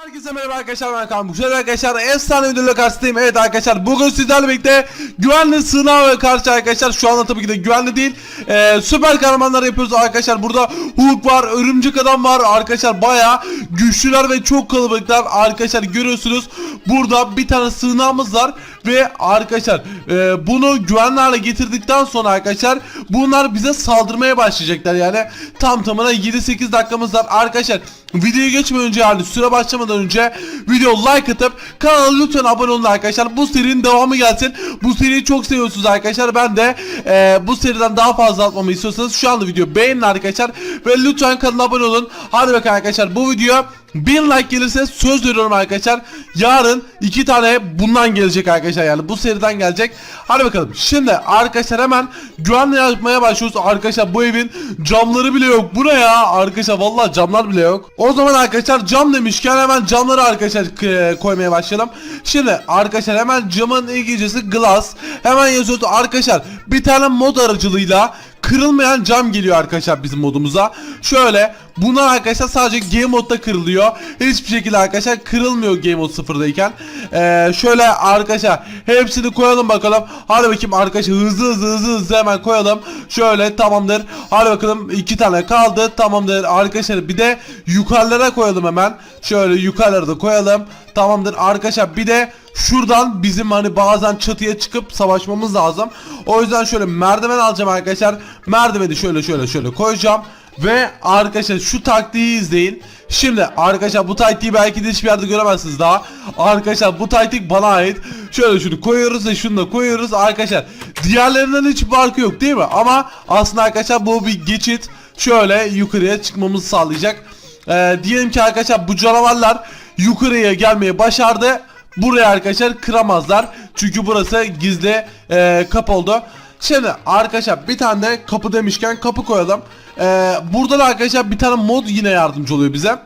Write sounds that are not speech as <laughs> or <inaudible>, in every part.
Herkese merhaba arkadaşlar ben Kaan Güzel arkadaşlar efsane videoyla karşınızdayım. Evet arkadaşlar bugün sizlerle birlikte güvenli sınav karşı arkadaşlar Şu anda tabii ki de güvenli değil Ee, Süper kahramanlar yapıyoruz arkadaşlar. Burada Hulk var örümcek adam var. Arkadaşlar baya güçlüler ve çok kalabalıklar. Arkadaşlar görüyorsunuz burada bir tane sığınağımız var Ve arkadaşlar e, bunu güvenli getirdikten sonra arkadaşlar Bunlar bize saldırmaya başlayacaklar yani Tam tamına 7-8 dakikamız var arkadaşlar Videoya geçmeden önce yani süre başlamadan önce video like atıp kanala lütfen abone olun arkadaşlar. Bu serinin devamı gelsin. Bu seriyi çok seviyorsunuz arkadaşlar. Ben de e, bu seriden daha fazla atmamı istiyorsanız şu anda video beğenin arkadaşlar. Ve lütfen kanala abone olun. Hadi bakın arkadaşlar bu video 1000 like gelirse söz veriyorum arkadaşlar. Yarın iki tane bundan gelecek arkadaşlar yani bu seriden gelecek. Hadi bakalım. Şimdi arkadaşlar hemen güvenli yapmaya başlıyoruz. Arkadaşlar bu evin camları bile yok. Bu ne ya? Arkadaşlar vallahi camlar bile yok. O zaman arkadaşlar cam demişken hemen camları arkadaşlar e, koymaya başlayalım. Şimdi arkadaşlar hemen camın İngilizcesi glass. Hemen yazıyoruz arkadaşlar bir tane mod aracılığıyla kırılmayan cam geliyor arkadaşlar bizim modumuza. Şöyle bunlar arkadaşlar sadece game modda kırılıyor. Hiçbir şekilde arkadaşlar kırılmıyor game mod sıfırdayken. Ee, şöyle arkadaşlar hepsini koyalım bakalım. Hadi bakayım arkadaşlar hızlı hızlı hızlı hızlı hemen koyalım. Şöyle tamamdır. Hadi bakalım iki tane kaldı. Tamamdır arkadaşlar bir de yukarılara koyalım hemen. Şöyle yukarılara da koyalım. Tamamdır arkadaşlar bir de şuradan bizim hani bazen çatıya çıkıp savaşmamız lazım. O yüzden şöyle merdiven alacağım arkadaşlar. Merdiveni şöyle şöyle şöyle koyacağım. Ve arkadaşlar şu taktiği izleyin. Şimdi arkadaşlar bu taktiği belki de hiçbir yerde göremezsiniz daha. Arkadaşlar bu taktik bana ait. Şöyle şunu koyuyoruz ve şunu da koyuyoruz arkadaşlar. Diğerlerinden hiç farkı yok değil mi? Ama aslında arkadaşlar bu bir geçit. Şöyle yukarıya çıkmamızı sağlayacak. Ee, diyelim ki arkadaşlar bu canavarlar yukarıya gelmeyi başardı. Buraya arkadaşlar kıramazlar. Çünkü burası gizli e, kapı oldu. Şimdi arkadaşlar bir tane de kapı demişken kapı koyalım. Ee, burada da arkadaşlar bir tane mod yine yardımcı oluyor bize.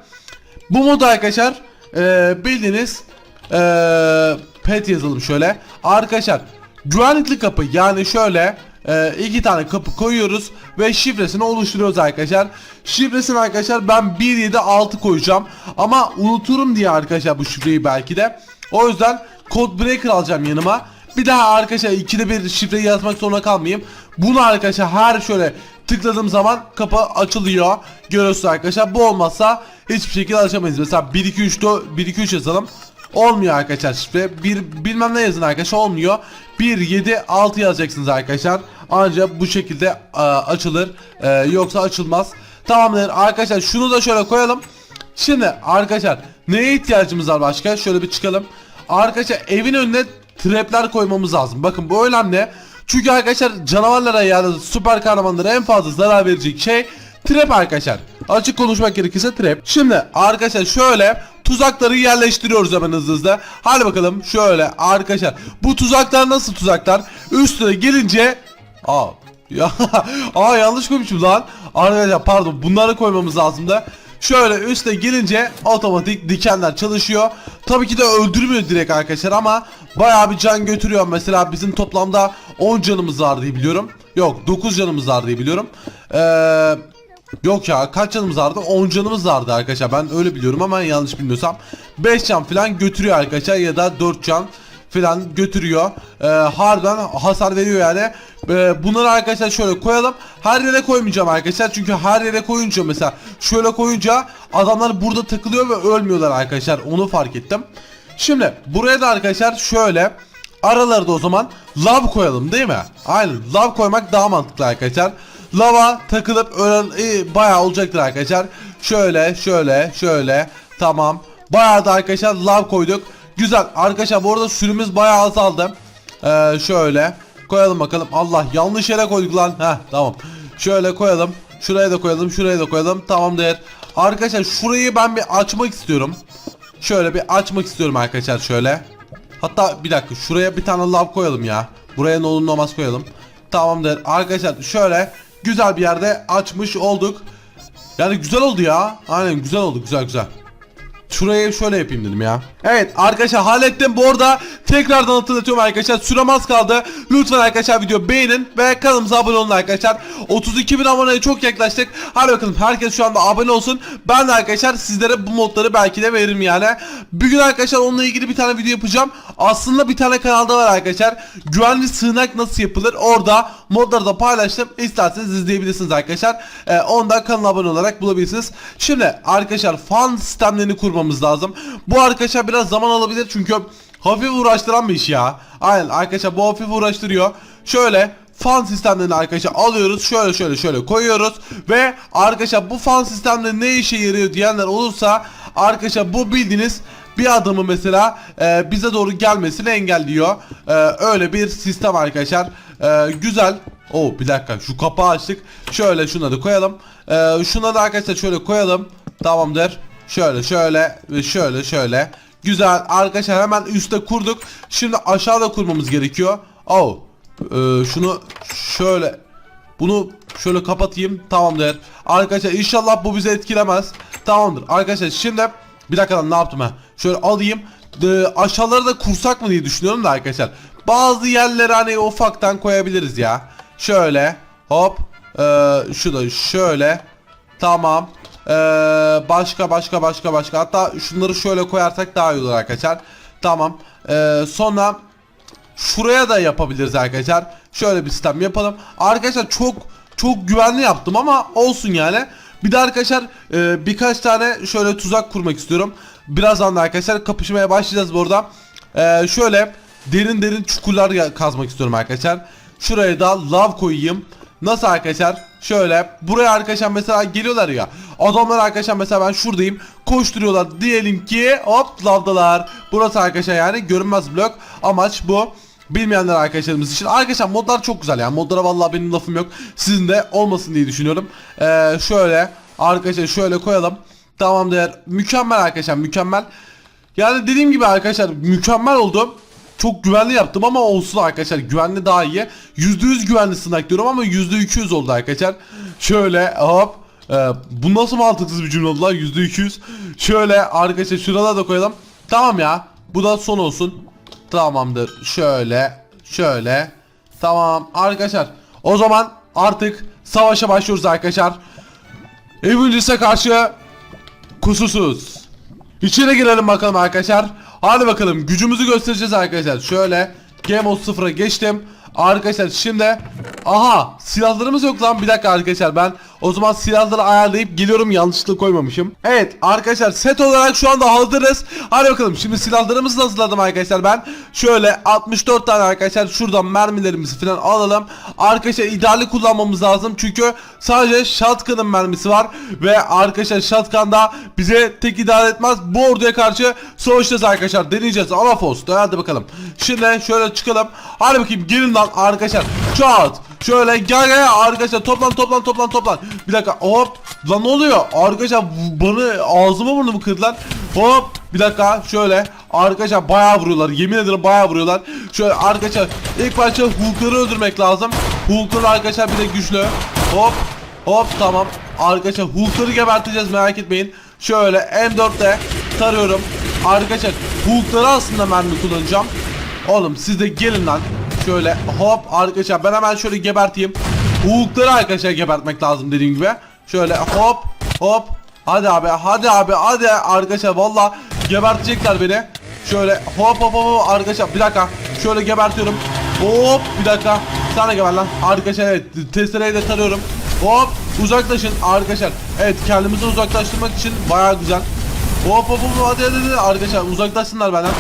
Bu mod arkadaşlar e, bildiğiniz e, pet yazalım şöyle. Arkadaşlar güvenlikli kapı yani şöyle e, iki tane kapı koyuyoruz ve şifresini oluşturuyoruz arkadaşlar. Şifresini arkadaşlar ben 176 koyacağım ama unuturum diye arkadaşlar bu şifreyi belki de. O yüzden code breaker alacağım yanıma. Bir daha arkadaşlar ikide bir şifreyi yazmak zorunda kalmayayım. Bunu arkadaşlar her şöyle tıkladığım zaman kapı açılıyor. Görüyorsunuz arkadaşlar. Bu olmazsa hiçbir şekilde açamayız. Mesela 1 2 3 1 2 3 yazalım. Olmuyor arkadaşlar şifre. Bir bilmem ne yazın arkadaşlar olmuyor. 1 7 6 yazacaksınız arkadaşlar. Ancak bu şekilde e, açılır. E, yoksa açılmaz. Tamamdır arkadaşlar şunu da şöyle koyalım. Şimdi arkadaşlar neye ihtiyacımız var başka? Şöyle bir çıkalım. Arkadaşlar evin önüne trapler koymamız lazım. Bakın bu önemli. Çünkü arkadaşlar canavarlara ya da süper kahramanlara en fazla zarar verecek şey trap arkadaşlar. Açık konuşmak gerekirse trap. Şimdi arkadaşlar şöyle tuzakları yerleştiriyoruz hemen hızlı hızlı. Hadi bakalım şöyle arkadaşlar. Bu tuzaklar nasıl tuzaklar? Üstüne gelince Aa ya <laughs> aa yanlış koymuşum lan. Arkadaşlar pardon bunları koymamız lazım da. Şöyle üste gelince otomatik dikenler çalışıyor. Tabii ki de öldürmüyor direkt arkadaşlar ama bayağı bir can götürüyor. Mesela bizim toplamda 10 canımız var diye biliyorum. Yok 9 canımız var diye biliyorum. Eee Yok ya kaç canımız vardı? 10 canımız vardı arkadaşlar. Ben öyle biliyorum ama yanlış bilmiyorsam. 5 can falan götürüyor arkadaşlar ya da 4 can falan götürüyor. Ee, harbiden hasar veriyor yani. Ee, bunları arkadaşlar şöyle koyalım. Her yere koymayacağım arkadaşlar. Çünkü her yere koyunca mesela şöyle koyunca adamlar burada takılıyor ve ölmüyorlar arkadaşlar. Onu fark ettim. Şimdi buraya da arkadaşlar şöyle aralarda o zaman lav koyalım değil mi? Aynen lav koymak daha mantıklı arkadaşlar. Lava takılıp ölen e, bayağı olacaktır arkadaşlar. Şöyle şöyle şöyle tamam. Bayağı da arkadaşlar lav koyduk. Güzel arkadaşlar bu arada sürümüz bayağı azaldı. Ee, şöyle koyalım bakalım. Allah yanlış yere koyduk lan. Heh tamam. Şöyle koyalım. Şuraya da koyalım. Şuraya da koyalım. Tamamdır. Arkadaşlar şurayı ben bir açmak istiyorum. Şöyle bir açmak istiyorum arkadaşlar şöyle. Hatta bir dakika şuraya bir tane lav koyalım ya. Buraya ne olur olmaz koyalım. Tamamdır. Arkadaşlar şöyle güzel bir yerde açmış olduk. Yani güzel oldu ya. Aynen güzel oldu güzel güzel. Şurayı şöyle yapayım dedim ya. Evet arkadaşlar hallettim. Bu arada tekrardan hatırlatıyorum arkadaşlar. Sürem az kaldı. Lütfen arkadaşlar video beğenin ve kanalımıza abone olun arkadaşlar. 32 bin aboneye çok yaklaştık. Hadi bakalım herkes şu anda abone olsun. Ben de arkadaşlar sizlere bu modları belki de veririm yani. Bir gün arkadaşlar onunla ilgili bir tane video yapacağım. Aslında bir tane kanalda var arkadaşlar. Güvenli sığınak nasıl yapılır? Orada modları da paylaştım. İsterseniz izleyebilirsiniz arkadaşlar. Ee, onda kanala abone olarak bulabilirsiniz. Şimdi arkadaşlar fan sistemlerini kurmamız lazım. Bu arkadaşlar biraz zaman alabilir çünkü hafif uğraştıran bir iş ya. Aynen arkadaşlar bu hafif uğraştırıyor. Şöyle fan sistemlerini arkadaşlar alıyoruz. Şöyle şöyle şöyle koyuyoruz. Ve arkadaşlar bu fan sistemleri ne işe yarıyor diyenler olursa arkadaşlar bu bildiğiniz bir adamı mesela e, bize doğru gelmesini engelliyor. E, öyle bir sistem arkadaşlar. E, güzel. Oo bir dakika şu kapağı açtık. Şöyle şunları koyalım. E, şunları da arkadaşlar şöyle koyalım. Tamamdır. Şöyle şöyle ve şöyle şöyle. Güzel arkadaşlar hemen üstte kurduk. Şimdi aşağıda kurmamız gerekiyor. Oh. Ee, şunu şöyle bunu şöyle kapatayım. Tamamdır. Arkadaşlar inşallah bu bizi etkilemez. Tamamdır. Arkadaşlar şimdi bir dakika lan ne yaptım ha? Şöyle alayım. Ee, aşağıları da kursak mı diye düşünüyorum da arkadaşlar. Bazı yerlere hani ufaktan koyabiliriz ya. Şöyle hop. Ee, şu da şöyle. Tamam. Ee, başka başka başka başka. Hatta şunları şöyle koyarsak daha iyi olur arkadaşlar. Tamam. Ee, sonra şuraya da yapabiliriz arkadaşlar. Şöyle bir sistem yapalım. Arkadaşlar çok çok güvenli yaptım ama olsun yani. Bir de arkadaşlar e, birkaç tane şöyle tuzak kurmak istiyorum. Birazdan da arkadaşlar kapışmaya başlayacağız burada. E, şöyle derin derin çukurlar kazmak istiyorum arkadaşlar. Şuraya da lav koyayım. Nasıl arkadaşlar? Şöyle buraya arkadaşlar mesela geliyorlar ya. Adamlar arkadaşlar mesela ben şuradayım. Koşturuyorlar. Diyelim ki hop lavdalar. Burası arkadaşlar yani görünmez blok. Amaç bu. Bilmeyenler arkadaşlarımız için. Arkadaşlar modlar çok güzel yani. Modlara vallahi benim lafım yok. Sizin de olmasın diye düşünüyorum. Ee, şöyle arkadaşlar şöyle koyalım. Tamamdır. Mükemmel arkadaşlar mükemmel. Yani dediğim gibi arkadaşlar mükemmel oldu. Çok güvenli yaptım ama olsun arkadaşlar güvenli daha iyi. %100 güvenli sınak diyorum ama %200 oldu arkadaşlar. Şöyle hop. Ee, bu nasıl mantıksız bir cümle oldu lan %200. Şöyle arkadaşlar şurada da koyalım. Tamam ya. Bu da son olsun. Tamamdır. Şöyle. Şöyle. Tamam arkadaşlar. O zaman artık savaşa başlıyoruz arkadaşlar. Evilis'e karşı kusursuz. İçeri girelim bakalım arkadaşlar. Hadi bakalım gücümüzü göstereceğiz arkadaşlar. Şöyle Game Mode 0'a geçtim. Arkadaşlar şimdi aha silahlarımız yok lan bir dakika arkadaşlar ben o zaman silahları ayarlayıp geliyorum yanlışlıkla koymamışım. Evet arkadaşlar set olarak şu anda hazırız. Hadi bakalım şimdi silahlarımızı da hazırladım arkadaşlar ben. Şöyle 64 tane arkadaşlar şuradan mermilerimizi falan alalım. Arkadaşlar ideali kullanmamız lazım çünkü sadece shotgun'ın mermisi var ve arkadaşlar shotgun'da bize tek idare etmez. Bu orduya karşı savaşacağız arkadaşlar deneyeceğiz Alafos hadi bakalım. Şimdi şöyle çıkalım. Hadi bakayım gelin lan arkadaşlar. Çat. Şöyle gel gel arkadaşlar toplan toplan toplan toplan. Bir dakika hop. Lan ne oluyor? Arkadaşlar bana ağzıma burnumu kırdılar. Hop. Bir dakika şöyle. Arkadaşlar bayağı vuruyorlar. Yemin ederim bayağı vuruyorlar. Şöyle arkadaşlar ilk başta Hulk'ları öldürmek lazım. Hulk'lar arkadaşlar bir de güçlü. Hop. Hop tamam. Arkadaşlar Hulk'ları geberteceğiz merak etmeyin. Şöyle M4'te tarıyorum. Arkadaşlar Hulk'ları aslında mermi kullanacağım. Oğlum siz de gelin lan. Şöyle hop arkadaşlar ben hemen şöyle geberteyim. Hulk'ları arkadaşlar gebertmek lazım dediğim gibi. Şöyle hop hop. Hadi abi hadi abi hadi arkadaşlar valla gebertecekler beni. Şöyle hop hop hop arkadaşlar bir dakika. Şöyle gebertiyorum. Hop bir dakika. Sana geber lan. Arkadaşlar evet testereyi de tarıyorum. Hop uzaklaşın arkadaşlar. Evet kendimizi uzaklaştırmak için baya güzel. Hop hop hop hadi hadi hadi arkadaşlar uzaklaşsınlar benden.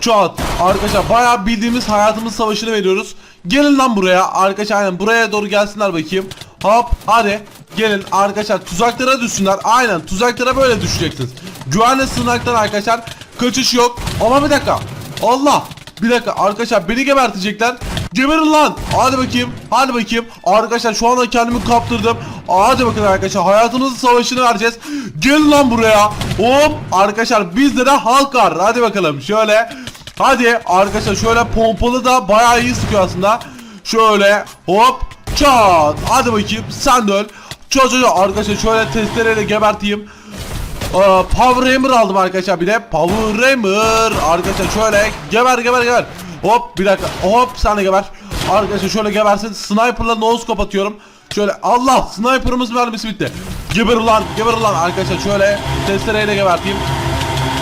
Çat. Arkadaşlar bayağı bildiğimiz hayatımız savaşını veriyoruz. Gelin lan buraya. Arkadaşlar aynen buraya doğru gelsinler bakayım. Hop hadi. Gelin arkadaşlar tuzaklara düşsünler. Aynen tuzaklara böyle düşeceksiniz. Güvenli sığınaktan arkadaşlar kaçış yok. Ama bir dakika. Allah. Bir dakika arkadaşlar beni gebertecekler. Geberin lan. Hadi bakayım. Hadi bakayım. Arkadaşlar şu anda kendimi kaptırdım. Hadi bakın arkadaşlar hayatımızın savaşını vereceğiz. Gelin lan buraya. Hop. Arkadaşlar bizde de halk var. Hadi bakalım. Şöyle. Hadi arkadaşlar şöyle pompalı da bayağı iyi sıkıyor aslında. Şöyle hop çat. Hadi bakayım sen de öl. Çat çat. Arkadaşlar şöyle testereyle geberteyim. Aa, Power Hammer aldım arkadaşlar bir de. Power Hammer. Arkadaşlar şöyle geber geber geber. Hop bir dakika. Hop sen de geber. Arkadaşlar şöyle gebersin. Sniper'la nose kapatıyorum Şöyle Allah sniper'ımız mermisi bitti. Geber ulan geber ulan. Arkadaşlar şöyle Testereyle geberteyim.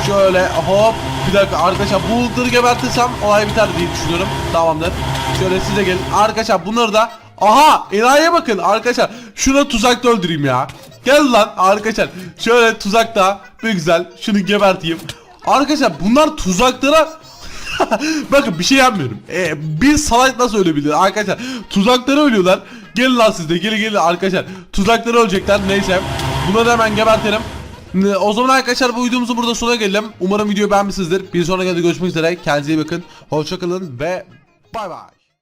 Şöyle hop bir dakika arkadaşlar bu ılgırı gebertirsem olay biter diye düşünüyorum Tamamdır Şöyle size gelin arkadaşlar bunları da Aha enayiye bakın arkadaşlar Şuna tuzakta öldüreyim ya Gel lan arkadaşlar şöyle tuzakta Bir güzel şunu geberteyim Arkadaşlar bunlar tuzaklara <laughs> Bakın bir şey yapmıyorum. Ee, bir salak nasıl ölebilir arkadaşlar? Tuzaklara ölüyorlar. Gelin lan siz de gelin gelin arkadaşlar. Tuzaklara ölecekler neyse. Buna da hemen gebertelim. O zaman arkadaşlar bu videomuzun burada sonuna gelelim. Umarım videoyu beğenmişsinizdir. Bir sonraki videoda görüşmek üzere. Kendinize iyi bakın. Hoşçakalın ve bay bay.